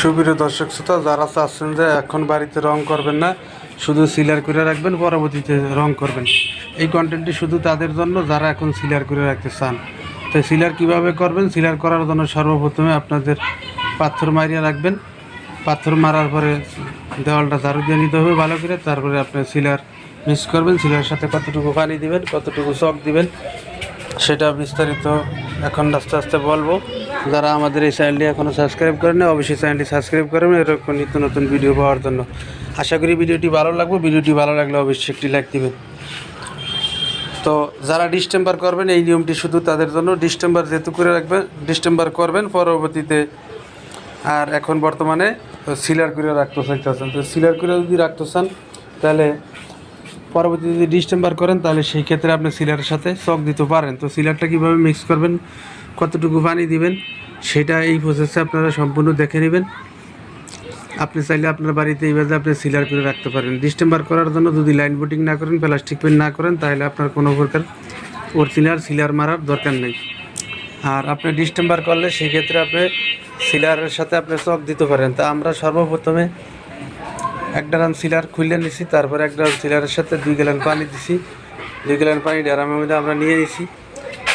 সুপ্রিয় দর্শক শ্রোতা, যারা চাচ্ছেন যে এখন বাড়িতে রং করবেন না, শুধু সিলার করে রাখবেন, পরবর্তীতে রং করবেন। এই কন্টেন্টটি শুধু তাদের জন্য, যারা এখন সিলার করে রাখতে চান। তো সিলার কীভাবে করবেন? সিলার করার জন্য সর্বপ্রথমে আপনাদের পাথর মারিয়ে রাখবেন। পাথর মারার পরে দেওয়ালটা ঝাড়ু দিয়ে নিতে হবে ভালো করে। তারপরে আপনি সিলার মিক্স করবেন, সিলার সাথে কতটুকু পানি দিবেন, কতটুকু চক দিবেন, সেটা বিস্তারিত এখন আস্তে আস্তে বলব। যারা আমাদের এই চ্যানেলটি এখনও সাবস্ক্রাইব করেন অবশ্যই চ্যানেলটি সাবস্ক্রাইব করবেন, এরকম নিত্য নতুন ভিডিও পাওয়ার জন্য। আশা করি ভিডিওটি ভালো লাগবে, ভিডিওটি ভালো লাগলে অবশ্যই একটি লাইক দিবেন। তো যারা ডিস্টেম্বার করবেন, এই নিয়মটি শুধু তাদের জন্য ডিস্টেম্বার যেহেতু করে রাখবেন ডিস্টেম্বার করবেন, পরবর্তীতে আর এখন বর্তমানে সিলার করে রাখতে চাইতেছেন। তো সিলার করে যদি রাখতে চান, তাহলে পরবর্তীতে যদি ডিস্টেম্বার করেন, তাহলে সেই ক্ষেত্রে আপনি সিলারের সাথে চক দিতে পারেন। তো সিলারটা কীভাবে মিক্স করবেন, কতটুকু পানি দিবেন, সেটা এই প্রসেসে আপনারা সম্পূর্ণ দেখে নেবেন। আপনি চাইলে আপনার বাড়িতে এইভাবে আপনি সিলার করে রাখতে পারেন। ডিস্টেম্বার করার জন্য যদি লাইন বোটিং না করেন প্লাস্টিক পেন না করেন, তাহলে আপনার কোনো প্রকার অরিজিনাল সিলার মারার দরকার নেই। আর আপনি ডিস্টেম্বার করলে সেই ক্ষেত্রে আপনি সিলারের সাথে আপনি চক দিতে পারেন। তা আমরা সর্বপ্রথমে এক ড্রাম সিলার খুলে নিছি, তারপরে এক ড্রাম সিলারের সাথে দুই গ্যালন পানি দিছি। দুই গ্যালন পানি ড্রামের মধ্যে আমরা নিয়ে নিছি।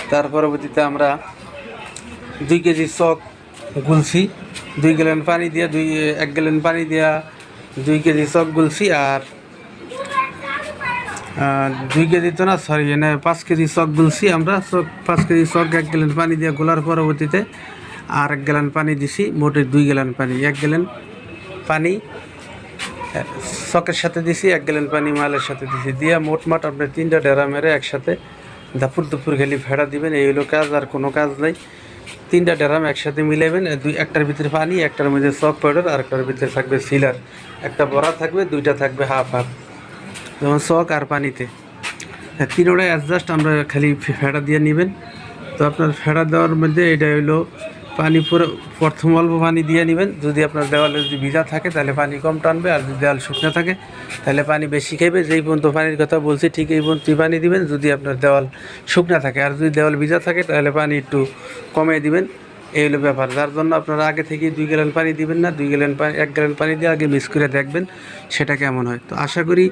তার পরবর্তীতে আমরা দুই কেজি চক গুলছি। দুই গ্যালন পানি দিয়া, দুই, এক গ্যালন পানি দিয়া দুই কেজি চক গুলছি আর দুই কেজি তো না সরি এনে পাঁচ কেজি চক গুলছি আমরা। চক, পাঁচ কেজি চক, এক গ্যালন পানি দিয়ে গোলার পরবর্তীতে আর এক গ্যালন পানি দিছি, মোটে দুই গ্যালন পানি, এক গ্যালন পানি। চকের সাথে দিছি এক গ্যালন পানি মালের সাথে দিছি। দিয়া মোটমাট আপনি তিনটা ডেরা মেরে একসাথে দাপুর দুপুর গেলি ভেড়া দিবেন এই হলো কাজ আর কোনো কাজ নাই। তিনটা ড্রাম একসাথে মিলাইবেন দুই একটার ভিতরে পানি একটার মধ্যে চক পাউডার আর একটার ভিতরে থাকবে সিলার একটা বড়া থাকবে দুইটা থাকবে হাফ হাফ যেমন চক আর পানিতে। হ্যাঁ, তিনোটা অ্যাডজাস্ট আমরা খালি ফেড়া দিয়ে নেবেন। তো আপনার ফেড়া দেওয়ার মধ্যে এটা হলো পানি পুরো প্রথম অল্প পানি দিয়ে নেবেন। যদি আপনার দেওয়ালে যদি ভিজা থাকে, তাহলে পানি কম টানবে। আর যদি দেওয়াল শুকনো থাকে, তাহলে পানি বেশি খাইবে। যেই পর্যন্ত পানির কথা বলছি, ঠিক এই পর্যন্ত পানি দিবেন। যদি আপনার দেওয়াল শুকনো থাকে, আর যদি দেওয়াল ভিজা থাকে, তাহলে পানি একটু কমিয়ে দিবেন। এই হলো ব্যাপার। যার জন্য আপনারা আগে থেকে দুই গ্যালন পানি দিবেন না। দুই গ্যালন পানি এক গ্যালন পানি দিয়ে আগে মিক্স করে দেখবেন সেটা কেমন হয়। তো আশা করি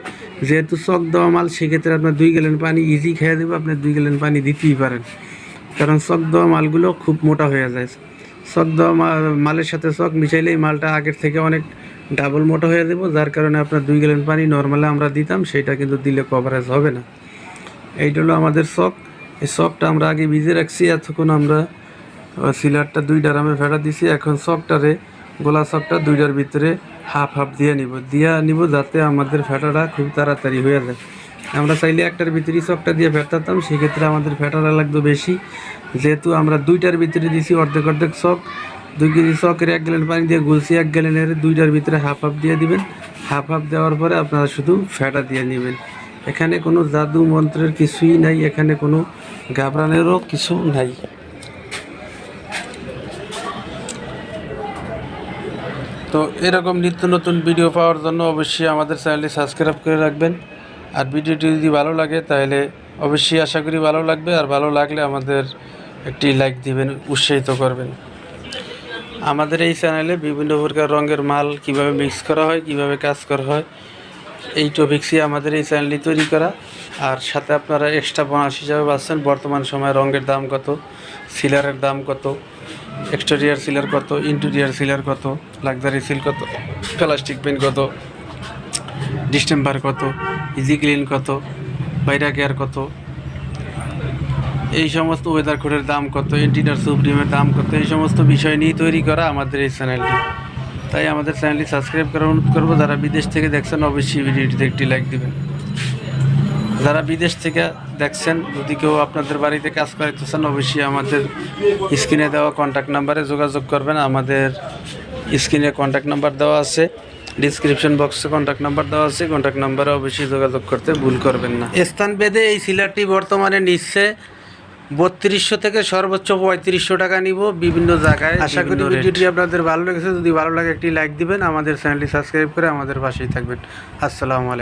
যেহেতু চক দেওয়া মাল, সেক্ষেত্রে আপনার দুই গ্যালন পানি ইজি খেয়ে দেবে আপনি দুই গ্যালন পানি দিতেই পারেন। কারণ চক দেওয়া মালগুলো খুব মোটা হয়ে যায়। চক দেওয়া মালের সাথে চক মিশাইলেই মালটা আগের থেকে অনেক ডাবল মোটা হয়ে দেবো যার কারণে আপনার দুই গ্যালন পানি নর্মালে আমরা দিতাম, সেটা কিন্তু দিলে কভারেজ হবে না। এইটা হলো আমাদের চক এই চকটা আমরা আগে ভিজে রাখছি, এতক্ষণ আমরা সিলারটা দুই ড্রামে ফেটা দিছি। এখন চকটারে গোলা চকটা দুইটার ভিতরে হাফ হাফ দিয়ে নিব। দিয়ে নিব যাতে আমাদের ফেটাটা খুব তাড়াতাড়ি হয়ে যায়। আমরা চাইলে একটার ভিতরেই চকটা দিয়ে ফেটাতাম, সেক্ষেত্রে আমাদের ফেটাটা লাগতো বেশি। যেহেতু আমরা দুইটার ভিতরে দিছি অর্ধেক অর্ধেক চক, দুই কেজি চকের এক গ্যালেন পানি দিয়ে গুলছি এক গ্যালেনের দুইটার ভিতরে হাফ হাফ দিয়ে দিবেন। হাফ হাফ দেওয়ার পরে আপনারা শুধু ফেটা দিয়ে নেবেন। এখানে কোনো জাদু মন্ত্রের কিছুই নাই, এখানে কোনো ঘাবড়ানোরও কিছু নাই। তো এরকম নিত্য নতুন ভিডিও পাওয়ার জন্য অবশ্যই আমাদের চ্যানেলটি সাবস্ক্রাইব করে রাখবেন। আর ভিডিওটি যদি ভালো লাগে, তাহলে অবশ্যই আশা করি ভালো লাগবে। আর ভালো লাগলে আমাদের একটি লাইক দিবেন, উৎসাহিত করবেন। আমাদের এই চ্যানেলে বিভিন্ন প্রকার রঙের মাল কীভাবে মিক্স করা হয়, কীভাবে কাজ করা হয়, এই টপিক্সই আমাদের এই চ্যানেলটি তৈরি করা। আর সাথে আপনারা এক্সট্রা বোনাস হিসাবে পাচ্ছেন, বর্তমান সময়ে রঙের দাম কত সিলারের দাম কত এক্সটেরিয়ার সিলার কত ইন্টেরিয়ার সিলার কত লাক্সারি সিল কত প্লাস্টিক পেন কত। ডিস্টেম্বার কত ইজি ক্লিন কত, বাইরা কেয়ার কত, এই সমস্ত ওয়েদার কোডের দাম কত এন্টিনার সুপ্রিমের দাম কত, এই সমস্ত বিষয় নিয়ে তৈরি করা আমাদের এই চ্যানেলটি তাই আমাদের চ্যানেলটি সাবস্ক্রাইব করার অনুরোধ করব, যারা বিদেশ থেকে দেখছেন, অবশ্যই ভিডিওটিতে একটি লাইক দেবেন। যারা বিদেশ থেকে দেখছেন, যদি কেউ আপনাদের বাড়িতে কাজ করাইতে চান অবশ্যই আমাদের স্ক্রিনে দেওয়া কন্ট্যাক্ট নাম্বারে যোগাযোগ করবেন। আমাদের স্ক্রিনে কন্ট্যাক্ট নাম্বার দেওয়া আছে। ডিসক্রিপশন বক্সে কন্ট্যাক্ট নাম্বার দেওয়া আছে। কন্ট্যাক্ট নাম্বারে অবশ্যই যোগাযোগ করতে ভুল করবেন না। স্থান ভেদে এই সিলারটি বর্তমানে নিচ্ছে বত্রিশশো থেকে সর্বোচ্চ পঁয়ত্রিশশো টাকা নিব। বিভিন্ন জায়গায় আশা করি ভিডিওটি আপনাদের ভালো লেগেছে। যদি ভালো লাগে একটি লাইক দিবেন। আমাদের চ্যানেলটি সাবস্ক্রাইব করে আমাদের পাশেই থাকবেন। আসসালামু আলাইকুম।